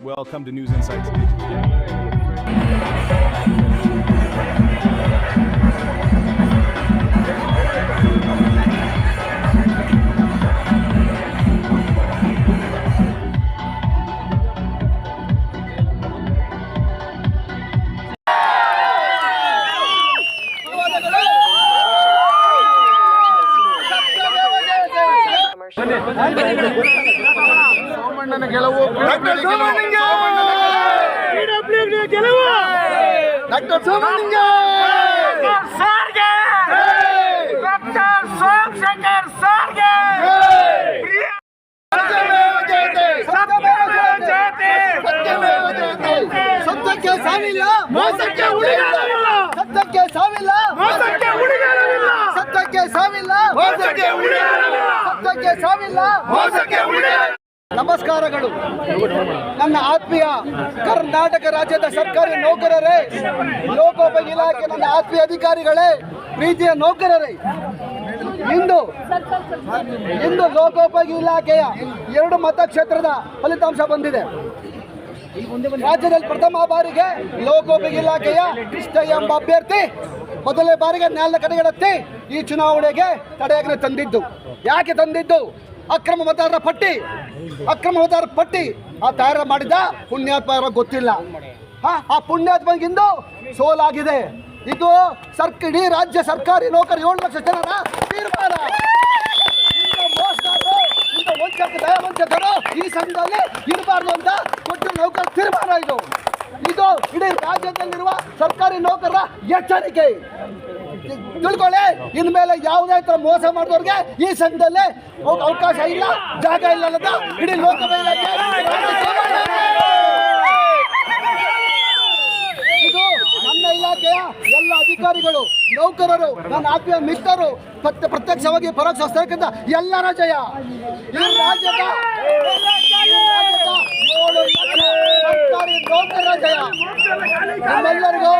Welcome to News Insights. ಸೋಮಣ್ಣನ ಗೆಲುವು doctor doctor ಸೋಮಣ್ಣಂಗೆ ಸಾರ್ಗೆ! ಡಾಕ್ಟರ್ ಸೋಮಶೇಖರ್ ಸಾರ್ಗೆ! ಜಯತೆ! ಸತ್ಯಕ್ಕೆ ಸಾವಿಲ್ಲ! ಮೋಸಕ್ಕೆ ಉಳಿಗಾಲವಿಲ್ಲ ಸತ್ಯಕ್ಕೆ ಸಾವಿಲ್ಲ! ಮೋಸಕ್ಕೆ ಉಳಿಗಾಲವಿಲ್ಲ ಸತ್ಯಕ್ಕೆ ಸಾವಿಲ್ಲ! ಮೋಸಕ್ಕೆ ಉಳಿಗಾಲವಿಲ್ಲ ಸತ್ಯಕ್ಕೆ ಸಾವಿಲ್ಲ! ಮೋಸಕ್ಕೆ ಉಳಿಗಾಲ ನಮಸ್ಕಾರಗಳು. ನನ್ನ ಆತ್ಮೀಯ ಕರ್ನಾಟಕ ರಾಜ್ಯದ ಸರ್ಕಾರಿ ನೌಕರರೇ, ಲೋಕೋಪಯೋಗಿ ಇಲಾಖೆ ನನ್ನ ಆತ್ಮೀಯ ಅಧಿಕಾರಿಗಳೇ, ಪ್ರೀತಿಯ ನೌಕರರೇ. ಇಂದು ಇಂದು ಲೋಕೋಪಯೋಗಿ ಇಲಾಖೆಯ ಎರಡು ಮತಕ್ಷೇತ್ರದ ಫಲಿತಾಂಶ ಬಂದಿದೆ. ರಾಜ್ಯದಲ್ಲಿ ಪ್ರಥಮ ಬಾರಿಗೆ ಲೋಕೋಪಯೋಗಿ ಇಲಾಖೆಯ ಕೃಷ್ಣ ಎಂಬ ಅಭ್ಯರ್ಥಿ, ಮೊದಲನೇ ಬಾರಿಗೆ ನ್ಯಾಯಾಲಯ ಕಡೆಗಣಿಸಿ ಈ ಚುನಾವಣೆಗೆ ತಡೆಯಾಜ್ಞೆ ತಂದಿದ್ದು. ಯಾಕೆ ತಂದಿದ್ದು? ಅಕ್ರಮ ಮತದಾರರ ಪಟ್ಟಿ ಅಕ್ರಮ ಹೋದಾರ ಪಟ್ಟಿ ಆ ತಯಾರ ಮಾಡಿದ ಪುಣ್ಯಾತ್ಮ ಗೊತ್ತಿಲ್ಲ. ಹಾ, ಆ ಪುಣ್ಯಾತ್ಮಗಿಂದು ಸೋಲಾಗಿದೆ. ಇದು ಸರ್ಕ ಇಡೀ ರಾಜ್ಯ ಸರ್ಕಾರಿ ನೌಕರಿ ಏಳು ಲಕ್ಷ ಜನರ ತೀರ್ಮಾನ. ಈ ಸಂಘದಲ್ಲಿ ಇರಬಾರ್ದು ಅಂತ ಕೊಟ್ಟು ನೌಕರ ತೀರ್ಮಾನ ಇದು. ಇದು ಇಡೀ ರಾಜ್ಯದಲ್ಲಿರುವ ಸರ್ಕಾರಿ ನೌಕರರ ಎಚ್ಚರಿಕೆ. ತಿಳ್ಕೊಳ್ಳಿ. ಇನ್ಮೇಲೆ ಯಾವುದೇ ತರ ಮೋಸ ಮಾಡಿದವ್ರಿಗೆ ಈ ಸಂಘದಲ್ಲಿ ಅವ- ಅವಕಾಶ ಇಲ್ಲ, ಜಾಗ ಇಲ್ಲ ಅನ್ನೋದು ಇಡೀ ಲೋಕಸಭೆ ಇದು. ನಮ್ಮ ಇಲಾಖೆಯ ಎಲ್ಲ ಅಧಿಕಾರಿಗಳು, ನೌಕರರು, ನನ್ನ ಆತ್ಮೀಯ ಮಿತ್ರರು, ಪ್ರತ್ಯ- ಪ್ರತ್ಯಕ್ಷವಾಗಿ ಪರೋಕ್ಷ ಸಹಕರಿಸಿದ ಎಲ್ಲರ ಜಯ. ಸರ್ಕಾರಿ ನೌಕರರ ಜಯ. ನಮ್ಮೆಲ್ಲರಿಗೂ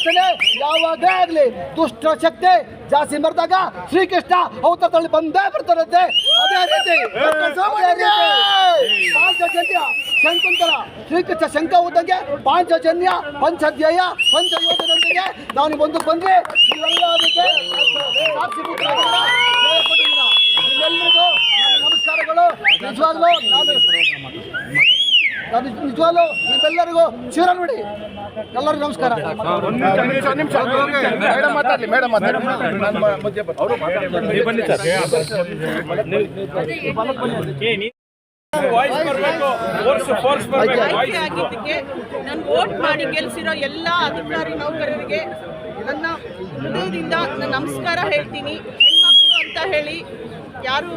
ಒಂದು ಯಾವಾಗಲೇ ಆಗಲಿ? ದುಷ್ಟ ಶಕ್ತಿ ಜಾಸ್ತಿ ಮರೆದಾಗ ಶ್ರೀಕೃಷ್ಣ ಅವತಾರದಲ್ಲಿ ಬಂದೇ ಬರ್ತಾರಂತೆ ಅದೇ ರೀತಿ ಪಾಂಚಜನ್ಯ ಶಂಕುಂತರ, ಶ್ರೀಕೃಷ್ಣ ಶಂಕ ಹೋದಂಗೆ ಪಾಂಚಜನ್ಯ ಪಂಚಧ್ಯಾಯ ಪಂಚಯೋಗದೊಂದಿಗೆ ನಾನು ಮುಂದಕ್ಕೆ ಬಂದ್ರೆ ಜಯ ನಿಮ್ಮೆಲ್ಲರಿಗೂ ನಮಸ್ಕಾರಗಳು. ನಿಜವಾಗ್ಲೂ ನಾನು ನಾನು ನಿಜವಾಗ್ಲೂ ನಿಮ್ಮೆಲ್ಲರಿಗೂ ಶಿವರ ನೋಡಿ ಎಲ್ಲರಿಗೂ ನಮಸ್ಕಾರ. ನಾನು ವೋಟ್ ಮಾಡಿ ಗೆಲ್ಸಿರೋ ಎಲ್ಲ ಅಧಿಕಾರಿ ನೌಕರರಿಗೆ ನನ್ನ ಹೃದಯದಿಂದ ನಾನು ನಮಸ್ಕಾರ ಹೇಳ್ತೀನಿ. ಹೆಣ್ಮಕ್ಳು ಅಂತ ಹೇಳಿ ಯಾರು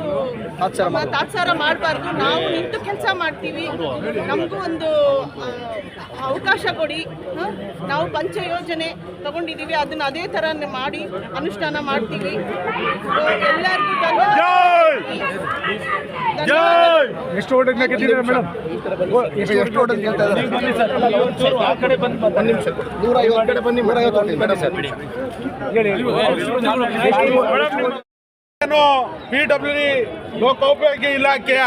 ತಾತ್ಸಾರ ಮಾಡಬಾರ್ದು. ನಾವು ನಿಂತು ಕೆಲಸ ಮಾಡ್ತೀವಿ. ನಮಗೂ ಒಂದು ಆ, ಅವಕಾಶ ಕೊಡಿ? ನಾವು ಪಂಚ ಯೋಜನೆ ತಗೊಂಡಿದ್ದೀವಿ ಅದನ್ನ ಅದೇ ಥರ ಮಾಡಿ ಅನುಷ್ಠಾನ ಮಾಡ್ತೀವಿ. ಎಲ್ಲರಿಗೂ ಮೇಡಮ್ ಎಷ್ಟು ಓಟಿಂಗ್ ಗೆದ್ದಿದ್ದೀರಾ ಮೇಡಮ್? ಎಷ್ಟು ಓಟ್ ಅಂತ ಹೇಳ್ತಾ ಇದ್ದಾರೆ? ನೂರ ಐವತ್ತು ಕಡೆ ಬನ್ನಿ ನೂರ ಐವತ್ತು ಮೇಡಮ್ ಏನು ಪಿ ಡಬ್ಲ್ಯೂ ಲೋಕೋಪಯೋಗಿ ಇಲಾಖೆಯ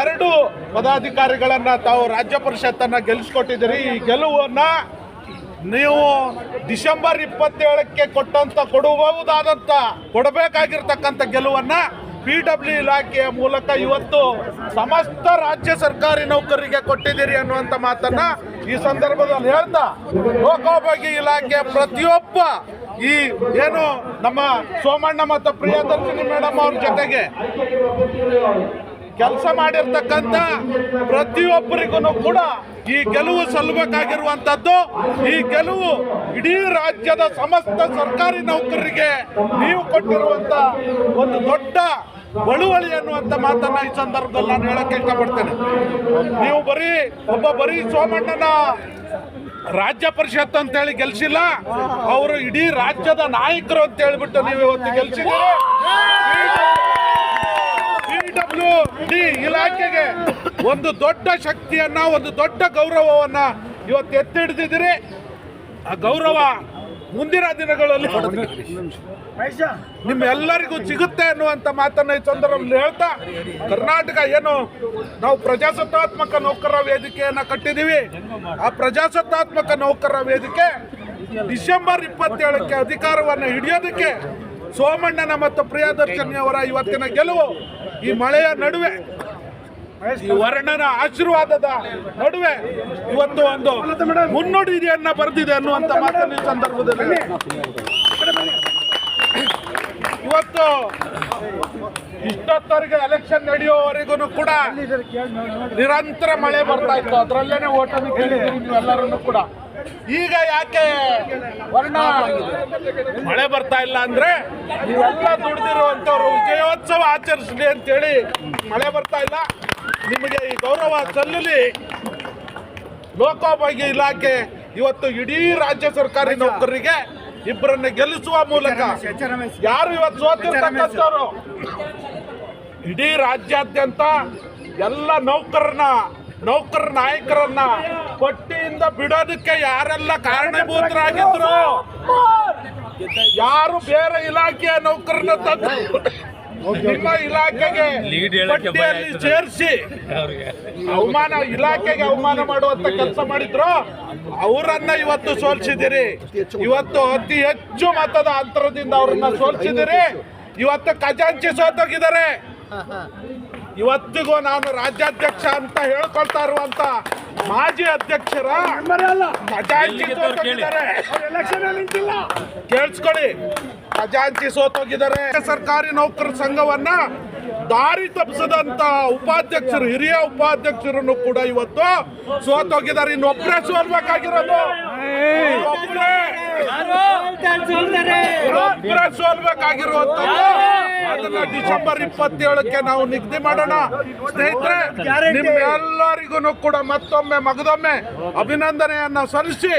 ಎರಡು ಪದಾಧಿಕಾರಿಗಳನ್ನ ತಾವು ರಾಜ್ಯ ಪರಿಷತ್ತನ್ನ ಗೆಲ್ಲಿಸ್ಕೊಟ್ಟಿದ್ದೀರಿ. ಈ ಗೆಲುವನ್ನ ನೀವು ಡಿಸೆಂಬರ್ ಇಪ್ಪತ್ತೇಳಕ್ಕೆ ಕೊಟ್ಟಂತ, ಕೊಡಬಹುದಾದಂತ, ಕೊಡಬೇಕಾಗಿರ್ತಕ್ಕಂಥ ಗೆಲುವನ್ನ ಪಿ ಡಬ್ಲ್ಯೂ ಇಲಾಖೆಯ ಮೂಲಕ ಇವತ್ತು ಸಮಸ್ತ ರಾಜ್ಯ ಸರ್ಕಾರಿ ನೌಕರರಿಗೆ ಕೊಟ್ಟಿದ್ದೀರಿ ಅನ್ನುವಂಥ ಮಾತನ್ನ ಈ ಸಂದರ್ಭದಲ್ಲಿ ಹೇಳ್ತಾ ಲೋಕೋಪಯೋಗಿ ಇಲಾಖೆ ಪ್ರತಿಯೊಬ್ಬ ಈ ಏನು ನಮ್ಮ ಸೋಮಣ್ಣ ಮತ್ತು ಪ್ರಿಯದರ್ಶಿನಿ ಮೇಡಮ್ ಅವ್ರ ಜೊತೆಗೆ ಕೆಲಸ ಮಾಡಿರ್ತಕ್ಕಂಥ ಪ್ರತಿಯೊಬ್ಬರಿಗೂ ಕೂಡ ಈ ಗೆಲುವು ಸಲ್ಲಬೇಕಾಗಿರುವಂಥದ್ದು. ಈ ಗೆಲುವು ಇಡೀ ರಾಜ್ಯದ ಸಮಸ್ತ ಸರ್ಕಾರಿ ನೌಕರರಿಗೆ ನೀವು ಕೊಟ್ಟಿರುವಂತ ಒಂದು ದೊಡ್ಡ ಬಳುವಳಿ ಅನ್ನುವಂಥ ಮಾತನ್ನ ಈ ಸಂದರ್ಭದಲ್ಲಿ ನಾನು ಹೇಳಕ್ಕೆ ಇಷ್ಟಪಡ್ತೇನೆ. ನೀವು ಬರೀ ಒಬ್ಬ ಬರೀ ಸೋಮಣ್ಣನ ರಾಜ್ಯ ಪರಿಷತ್ ಅಂತ ಹೇಳಿ ಗೆಲ್ಸಿಲ್ಲ, ಅವರು ಇಡೀ ರಾಜ್ಯದ ನಾಯಕರು ಅಂತ ಹೇಳ್ಬಿಟ್ಟು ನೀವು ಇವತ್ತು ಗೆಲ್ಸಿದ್ದೀರಿ. ಡಬ್ಲ್ಯೂ ಇಲಾಖೆಗೆ ಒಂದು ದೊಡ್ಡ ಶಕ್ತಿಯನ್ನ, ಒಂದು ದೊಡ್ಡ ಗೌರವವನ್ನ ಇವತ್ತು ಎತ್ತಿ ಹಿಡಿದಿದ್ದೀರಿ. ಆ ಗೌರವ ಮುಂದಿನ ದಿನಗಳಲ್ಲಿ ನಿಮ್ಮೆಲ್ಲರಿಗೂ ಸಿಗುತ್ತೆ ಅನ್ನುವಂಥ ಮಾತನ್ನ ಈ ಸಂದರ್ಭದಲ್ಲಿ ಹೇಳ್ತಾ ಕರ್ನಾಟಕ ಏನು ನಾವು ಪ್ರಜಾಸತ್ತಾತ್ಮಕ ನೌಕರರ ವೇದಿಕೆಯನ್ನು ಕಟ್ಟಿದ್ದೀವಿ. ಆ ಪ್ರಜಾಸತ್ತಾತ್ಮಕ ನೌಕರರ ವೇದಿಕೆ ಡಿಸೆಂಬರ್ ಇಪ್ಪತ್ತೇಳಕ್ಕೆ ಅಧಿಕಾರವನ್ನು ಹಿಡಿಯೋದಕ್ಕೆ ಸೋಮಣ್ಣನ ಮತ್ತು ಪ್ರಿಯದರ್ಶನಿಯವರ ಇವತ್ತಿನ ಗೆಲುವು ಈ ಮಳೆಯ ನಡುವೆ. ಈ ವರ್ಣನ ಆಶೀರ್ವಾದದ ನಡುವೆ ಇವತ್ತು ಒಂದು ಮುನ್ನುಡಿಯನ್ನ ಬರೆದಿದೆ ಅನ್ನುವಂಥ ಮಾತನ್ನು ಈ ಸಂದರ್ಭದಲ್ಲಿ ಇವತ್ತು ಇಷ್ಟೊತ್ತವರೆಗೆ ಎಲೆಕ್ಷನ್ ನಡೆಯುವವರೆಗೂ ಕೂಡ ನಿರಂತರ ಮಳೆ ಬರ್ತಾ ಇತ್ತು. ಅದರಲ್ಲೇನೆ ಓಟನ್ನು ಕೇಳಿದ್ದೀರಿ ನೀವೆಲ್ಲರನ್ನು ಕೂಡ. ಈಗ ಯಾಕೆ ವರ್ಣ ಮಳೆ ಬರ್ತಾ ಇಲ್ಲ ಅಂದ್ರೆ ನೀವೆಲ್ಲ ದುಡ್ದಿರುವಂತವ್ರು ವಿಜಯೋತ್ಸವ ಆಚರಿಸಲಿ ಅಂತೇಳಿ ಮಳೆ ಬರ್ತಾ ಇಲ್ಲ. ನಿಮಗೆ ಈ ಗೌರವ ಸಲ್ಲಲಿ ಲೋಕೋಪಯೋಗಿ ಇಲಾಖೆ ಇವತ್ತು ಇಡೀ ರಾಜ್ಯ ಸರ್ಕಾರಿ ನೌಕರರಿಗೆ ಇಬ್ಬರನ್ನ ಗೆಲ್ಲಿಸುವ ಮೂಲಕ ಯಾರು ಇವತ್ತು ಸೋತಿರ್ತಕ್ಕಂಥವ್ರು? ಇಡೀ ರಾಜ್ಯಾದ್ಯಂತ ಎಲ್ಲ ನೌಕರರ ನೌಕರ ನಾಯಕರನ್ನ ಪಟ್ಟಿಯಿಂದ ಬಿಡೋದಕ್ಕೆ ಯಾರೆಲ್ಲ ಕಾರಣಭೂತರಾಗಿದ್ರು? ಯಾರು ಬೇರೆ ಇಲಾಖೆಯ ನೌಕರನ್ನ ತಂದು ನಿಮ್ಮ ಇಲಾಖೆಗೆ ಪಟ್ಟಿಯಲ್ಲಿ ಸೇರಿಸಿ. ಅವಮಾನ ಇಲಾಖೆಗೆ ಅವಮಾನ ಮಾಡುವಂತ ಕೆಲಸ ಮಾಡಿದ್ರು ಅವರನ್ನ ಇವತ್ತು ಸೋಲ್ಸಿದಿರಿ ಇವತ್ತು ಅತಿ ಹೆಚ್ಚು ಮತದ ಅಂತರದಿಂದ ಅವರನ್ನ ಸೋಲ್ಸಿದಿರಿ ಇವತ್ತು ಖಜಾಂಚಿ ಸೋತೋಗಿದ್ದಾರೆ. ಇವತ್ತಿಗೂ ನಾನು ರಾಜ್ಯಾಧ್ಯಕ್ಷ ಅಂತ ಹೇಳ್ಕೊಳ್ತಾ ಇರುವಂತ ಮಾಜಿ ಅಧ್ಯಕ್ಷರ ಖಜಾಂಚಿ ಸೋತೋಗಿದ್ದಾರೆ. ಕೇಳಿಸ್ಕೊಳ್ಳಿ ಖಜಾಂಚಿ ಸೋತೋಗಿದ್ದಾರೆ. ಸರ್ಕಾರಿ ನೌಕರ ಸಂಘವನ್ನ ದಾರಿ ತಪ್ಪಿಸದಂತ ಉಪಾಧ್ಯಕ್ಷರು, ಹಿರಿಯ ಉಪಾಧ್ಯಕ್ಷರನ್ನು ಕೂಡ ಇವತ್ತು ಸೋತೋಗಿದ್ದಾರೆ. ಇನ್ನೊಬ್ಬರೇ ಸೋಲ್ಬೇಕಾಗಿರೋದು. ಒಬ್ಬರೇ ಸೋಲ್ಬೇಕಾಗಿರುವಂತ ಅದನ್ನ ಡಿಸೆಂಬರ್ ಇಪ್ಪತ್ತೇಳಕ್ಕೆ ನಾವು ನಿಗದಿ ಮಾಡೋಣ. ಸ್ನೇಹಿತರೆ, ನಿಮ್ಮೆಲ್ಲರಿಗೂ ಕೂಡ ಮತ್ತೊಮ್ಮೆ, ಮಗದೊಮ್ಮೆ ಅಭಿನಂದನೆಯನ್ನ ಸಲ್ಲಿಸಿ.